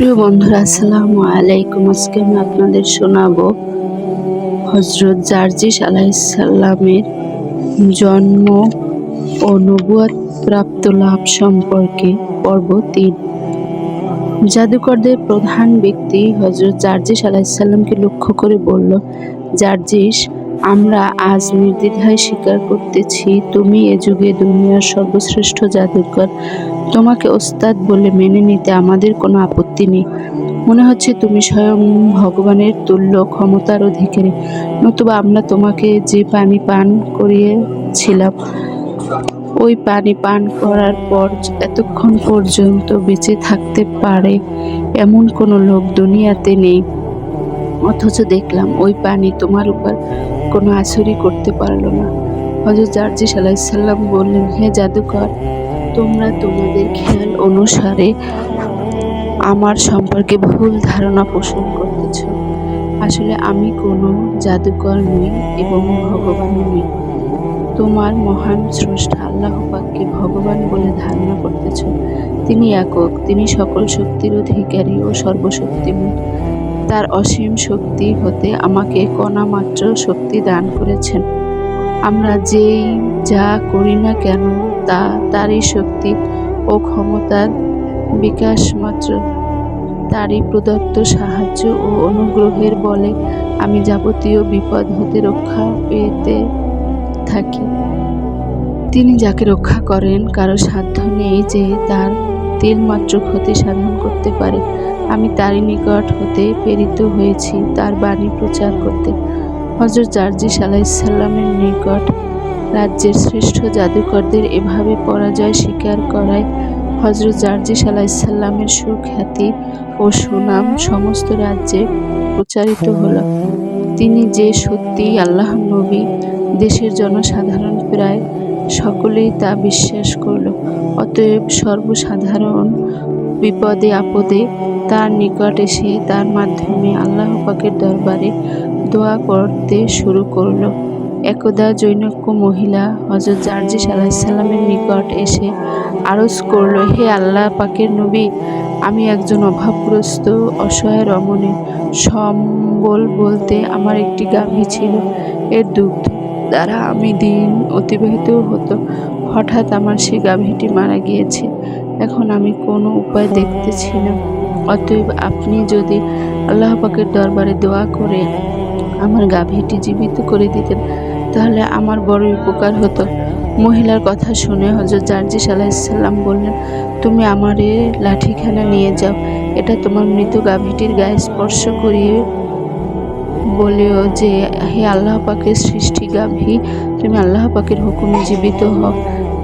প্রিয় বন্ধুরা, আসসালামু আলাইকুম। আজকে আমি আপনাদের শোনাবো হজরত জার্জিস আলাইসাল্লামের জন্ম ও নবুয়াত প্রাপ্ত লাভ সম্পর্কে পর্ব তিন। জাদুকরদের প্রধান ব্যক্তি হজরত জার্জিস আলাইসাল্লামকে লক্ষ্য করে বলল, জার্জিস, আমরা আজ নির্দ্বিধায় স্বীকার করতেছি, তুমি এ যুগে দুনিয়ার সর্বশ্রেষ্ঠ জাদুকর তোমাকে ওস্তাদ বলে মেনে নিতে আমাদের কোনো আপত্তি নেই। মনে হচ্ছে তুমি স্বয়ং ভগবানের তুল্য ক্ষমতার অধিকারী, নতুবা আমরা তোমাকে যে পানি পান করিয়েছিলাম, ওই পানি পান করার পর এতক্ষণ পর্যন্ত বেঁচে থাকতে পারে এমন কোনো লোক দুনিয়াতে নেই। অথচ দেখলাম ওই পানি তোমার উপর কোনো আসরই করতে পারল না। হজরত জার্জিস আলাইসাল্লাম বললেন, হে জাদুকর তোমরা তোমাদের খেয়াল অনুসারে আমার সম্পর্কে ভুল ধারণা পোষণ করতেছ। আসলে আমি কোনো জাদুকর নই এবং ভগবান নই। তোমার মহান স্রষ্টা আল্লাহ পাককে ভগবান বলে ধারণা করতেছ। তিনি একক, তিনি সকল শক্তির অধিকারী ও সর্বশক্তিমান। তার অসীম শক্তি হতে আমাকে কণা মাত্র শক্তি দান করেছেন। আমরা যেই যা করি না কেন তা তারই শক্তি ও ক্ষমতার বিকাশ মাত্র। তারই প্রদত্ত সাহায্য ও অনুগ্রহের বলে আমি যাবতীয় বিপদ হতে রক্ষা পেতে থাকি। তিনি যাকে রক্ষা করেন, কারও সাধ্য নেই যে তার তিলমাত্র ক্ষতি সাধন করতে পারে। আমি তারই নিকট হতে প্রেরিত হয়েছি, তার বাণী প্রচার করতে। হজরত জার্জিস আলাইসাল্লামের নিকট রাজ্যের শ্রেষ্ঠ জাদুকরদের এভাবে পরাজয় স্বীকার করায় হজরত জার্জিস আলাইসাল্লামের সুখ্যাতি ও সুনাম সমস্ত রাজ্যে প্রচারিত হলো। তিনি যে সত্যি আল্লাহ নবী, দেশের জনসাধারণ প্রায় সকলেই তা বিশ্বাস করল। অতএব সর্বসাধারণ বিপদে, আপদে তার নিকট এসে তার মাধ্যমে আল্লাহ পাকের দরবারে দোয়া করতে শুরু করল। একদা জৈনক্য মহিলা হজরত জার্জিস আলাহিসাল্লামের নিকট এসে আরজ করল, হে আল্লাহ পাকের নবী, আমি একজন অভাবগ্রস্ত, অসহায় রমণী। সম্বল বলতে আমার একটি গাভী ছিল, এর দুগ্ধ দ্বারা আমি দিন অতিবাহিত হতো। হঠাৎ আমার সে গাভীটি মারা গিয়েছে, এখন আমি কোনো উপায় দেখতেছি না। অতএব আপনি যদি আল্লাহ পাকের দরবারে দোয়া করে আমার গাভীটি জীবিত করে দিতেন তাহলে আমার বড় উপকার হতো। মহিলার কথা শুনে হজরত জার্জিস আলাহিসাল্লাম বললেন, তুমি আমার এ লাঠিখানা নিয়ে যাও। এটা তোমার মৃত গাভীটির গায়ে স্পর্শ করিয়ে বলেও যে, হে আল্লাহ পাকের সৃষ্টি গাভী, তুমি আল্লাহ পাকের হুকুমে জীবিত হও।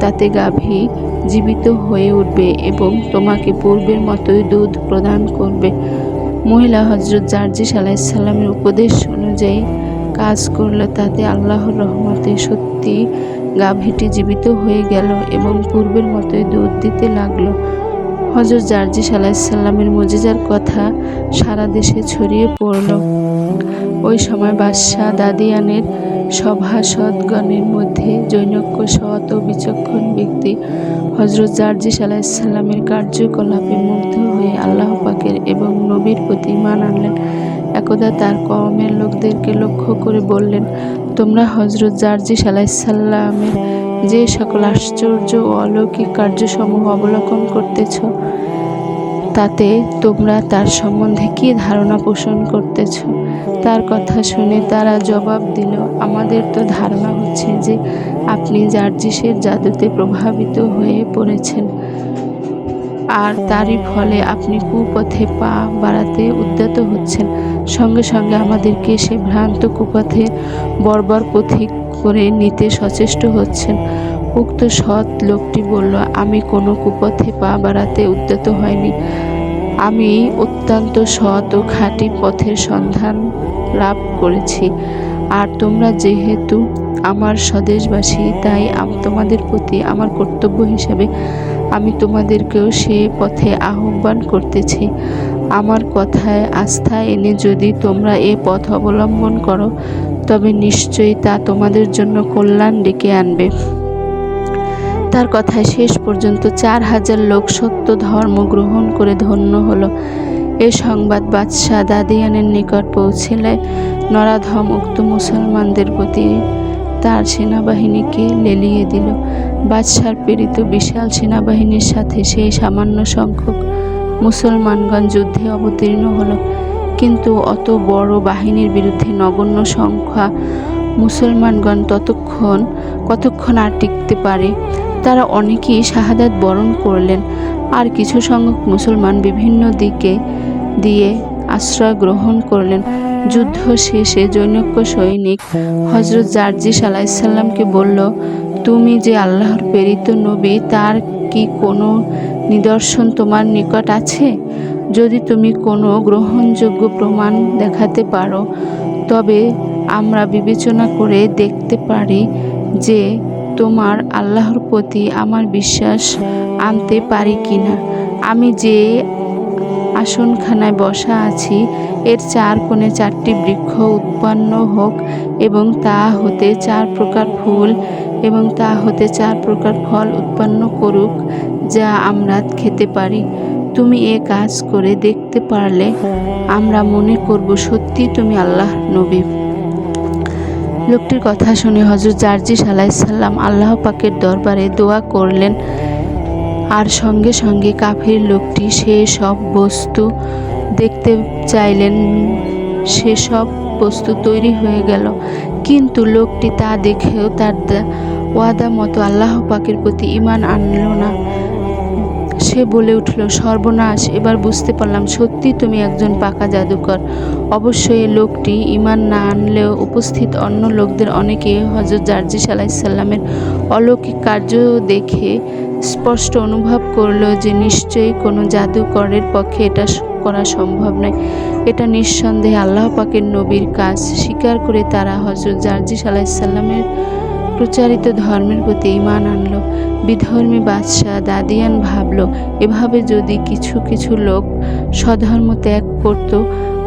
তাতে গাভী জীবিত হয়ে উঠবে এবং তোমাকে পূর্বের মতোই দুধ প্রদান করবে। মহিলা হজরত জার্জিস আলাইসাল্লামের উপদেশ অনুযায়ী কাজ করলে তাতে আল্লাহর রহমতে সত্যি গাভীটি জীবিত হয়ে গেল এবং পূর্বের মতোই দুধ দিতে লাগল। হজরত জার্জিস আলাইসাল্লামের মজিজার কথা সারা দেশে ছড়িয়ে পড়ল। ওই সময় বাদশাহ দাদিয়ানের সভাসদগণের মধ্যে জৈনক্য সৎ ও বিচক্ষণ ব্যক্তি হজরত জার্জিস আলাইসাল্লামের কার্যকলাপে মুগ্ধ হয়ে আল্লাহ পাকের এবং নবীর প্রতি মান আনলেন। একদা তার কমের লোকদেরকে লক্ষ্য করে বললেন, তোমরা হজরত জার্জিস আলাইসাল্লামের যে সকল আশ্চর্য ও অলৌকিক কার্যসমূহ অবলোকন করতেছ, তাতে তোমরা তার সম্বন্ধে কী ধারণা পোষণ করতেছ? তার কথা শুনে তারা জবাব দিল, আমাদের তো ধারণা হচ্ছে যে আপনি জার্জিসের জাদুতে প্রভাবিত হয়ে পড়েছেন। আর তারই ফলে আপনি কুপথে পা বাড়াতে উদ্যত হচ্ছেন। সঙ্গে সঙ্গে আমাদেরকে সে ভ্রান্ত কুপথে বর্বর পথিক করে নিতে সচেষ্ট হচ্ছেন। উক্ত সৎ লোকটি বলল, আমি কোনো কুপথে পা বাড়াতে উদ্যত হয়নি। আমি অত্যন্ত সৎ ও খাঁটি পথের সন্ধান লাভ করেছি। আর তোমরা যেহেতু আমার স্বদেশবাসী, তাই তোমাদের প্রতি আমার কর্তব্য হিসাবে আমি তোমাদেরকেও সে পথে আহ্বান করতেছি। আমার কথায় আস্থা এনে যদি তোমরা এ পথ অবলম্বন করো, তবে নিশ্চয়ই তা তোমাদের জন্য কল্যাণ ডেকে আনবে। তার কথায় শেষ পর্যন্ত চার হাজার লোক সত্য ধর্ম গ্রহণ করে ধন্য হলো। এ সংবাদ বাদশাহ দাদিয়ানের নিকট পৌঁছলে নরাধম উক্ত মুসলমানদের প্রতি তার সেনাবাহিনীকে লেলিয়ে দিল। বাদশার প্রেরিত বিশাল সেনাবাহিনীর সাথে সেই সামান্য সংখ্যক মুসলমানগণ যুদ্ধে অবতীর্ণ হলো। কিন্তু অত বড় বাহিনীর বিরুদ্ধে নগণ্য সংখ্যা মুসলমানগণ ততক্ষণ, কতক্ষণ আর টিকতে পারে? তারা অনেকেই শাহাদাত বরণ করলেন। আর কিছু সংখ্যক মুসলমান বিভিন্ন দিকে দিয়ে আশ্রয় গ্রহণ করলেন। যুদ্ধ শেষে জৈনক্য সৈনিক হজরত জার্জিস আলাইসাল্লামকে বলল, তুমি যে আল্লাহর প্রেরিত নবী, তার কি কোনো নিদর্শন তোমার নিকট আছে? যদি তুমি কোনো গ্রহণযোগ্য প্রমাণ দেখাতে পারো, তবে আমরা বিবেচনা করে দেখতে পারি যে তোমার আল্লাহর প্রতি আমার বিশ্বাস আনতে পারি কি না আমি যে আসনখানায় বসা আছি। এর চার কোণে চারটি বৃক্ষ উৎপন্ন হোক এবং তা হতে চার প্রকার ফুল এবং তা হতে চার প্রকার ফল উৎপন্ন করুক, যা আমরা খেতে পারি। তুমি এ কাজ করে দেখতে পারলে আমরা মনে করব সত্যি তুমি আল্লাহ নবী। লোকটির কথা শুনে হজরত জার্জিস আলাইসাল্লাম আল্লাহ পাকের দরবারে দোয়া করলেন আর সঙ্গে সঙ্গে কাফির লোকটি সে সব বস্তু দেখতে চাইলেন। সেসব বস্তু তৈরি হয়ে গেল। কিন্তু লোকটি তা দেখেও তার ওয়াদা মতো আল্লাহ পাকের প্রতি ইমান আনল না। সে বলে উঠল, সর্বনাশ, এবার বুঝতে পারলাম, সত্যি তুমি একজন পাকা জাদুকর। অবশ্যই লোকটি ইমান না আনলেও উপস্থিত অন্য লোকদের অনেকে হজরত জার্জিস আলাইসাল্লামের অলৌকিক কার্য দেখে স্পষ্ট অনুভব করল যে নিশ্চয়ই কোনো জাদুকরের পক্ষে এটা করা সম্ভব নয়। এটা নিঃসন্দেহে আল্লাহ পাকের নবীর কাজ। স্বীকার করে তারা হজরত জার্জিস আলাইসাল্লামের প্রচারিত ধর্মের প্রতি ইমান আনলো। বিধর্মী বাদশাহ দাদিয়ান ভাবল, এভাবে যদি কিছু কিছু লোক স্বধর্ম ত্যাগ করত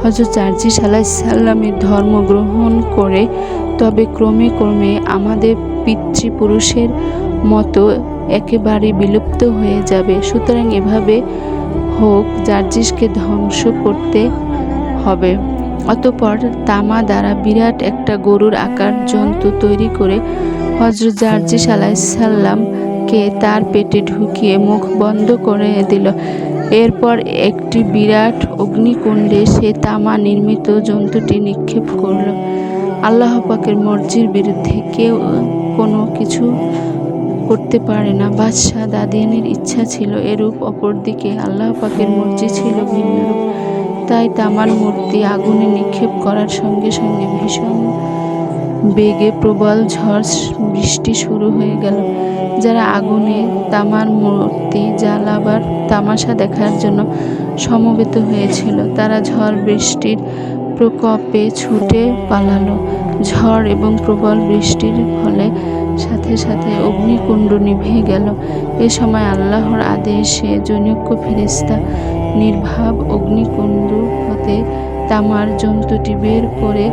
হজরত জার্জিস আলাইসাল্লামের ধর্ম গ্রহণ করে, তবে ক্রমে ক্রমে আমাদের পিতৃপুরুষের মতো একেবারে বিলুপ্ত হয়ে যাবে। সুতরাং এভাবে হোক, জার্জিসকে ধ্বংস করতে হবে। অতপর তামা দ্বারা বিরাট একটা গরুর আকার জন্তু তৈরি করে হজরত জার্জিস আলাইসাল্লামকে তার পেটে ঢুকিয়ে মুখ বন্ধ করে দিল। এরপর একটি বিরাট অগ্নিকুণ্ডে সে তামা নির্মিত জন্তুটি নিক্ষেপ করল। আল্লাহ পাকের মর্জির বিরুদ্ধে কেউ কোনো কিছু করতে পারে না। বাদশাহ দাদিয়ানের ইচ্ছা ছিল এরূপ অপরদিকে। আল্লাহ পাকের মর্জি ছিল ভিন্নরূপ। তাই তামার মূর্তি আগুনে নিক্ষেপ করার সঙ্গে সঙ্গে ভীষণ বেগে প্রবল ঝড় বৃষ্টি শুরু হয়ে গেল। যারা আগুনে তামার মূর্তি জ্বালাবার তামাশা দেখার জন্য সমবেত হয়েছিল, তারা ঝড় বৃষ্টির প্রকোপে ছুটে পালালো। ঝড় এবং প্রবল বৃষ্টির ফলে সাথে সাথে অগ্নিকুণ্ড নিভে গেল। এ সময় আল্লাহর আদেশে জনৈক্য ফেরিস্তা নির্ভাব অগ্নিকুণ্ড হতে তামার জন্তুটি বের করে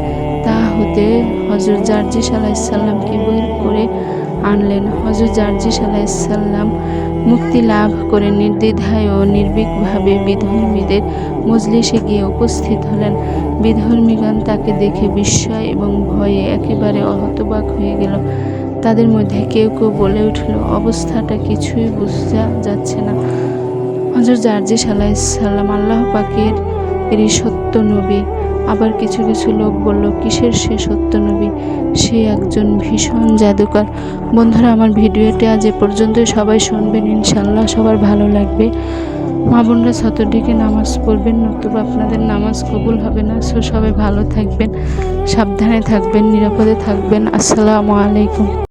তা হতে হজরত জার্জিস আলাইসাল্লামকে বের করে আনলেন। হজরত জার্জিস আলাইসাল্লাম মুক্তি লাভ করে নির্দ্বিধায় ও নির্ভীকভাবে বিধর্মীদের মজলিসে গিয়ে উপস্থিত হলেন। বিধর্মীগণ তাকে দেখে বিস্ময় এবং ভয়ে একেবারে হতবাক হয়ে গেল। তাদের মধ্যে কেউ কেউ বলে উঠল, অবস্থাটা কিছুই বুঝা যাচ্ছে না। হজর জার্জিস আলাইসাল্লাম আল্লাহ পাকের এরই সত্য নবী। আবার কিছু কিছু লোক বলল, কিসের সে সত্য নবী? সে একজন ভীষণ জাদুকর। বন্ধুরা, আমার ভিডিওটি আজ এ পর্যন্ত সবাই শুনবেন ইনশাল্লাহ সবার ভালো লাগবে। মা বোনরা ছতটিকে নামাজ পড়বেন, নতুবা আপনাদের নামাজ কবুল হবে না। সো সবাই ভালো থাকবেন, সাবধানে থাকবেন, নিরাপদে থাকবেন। আসসালামু আলাইকুম।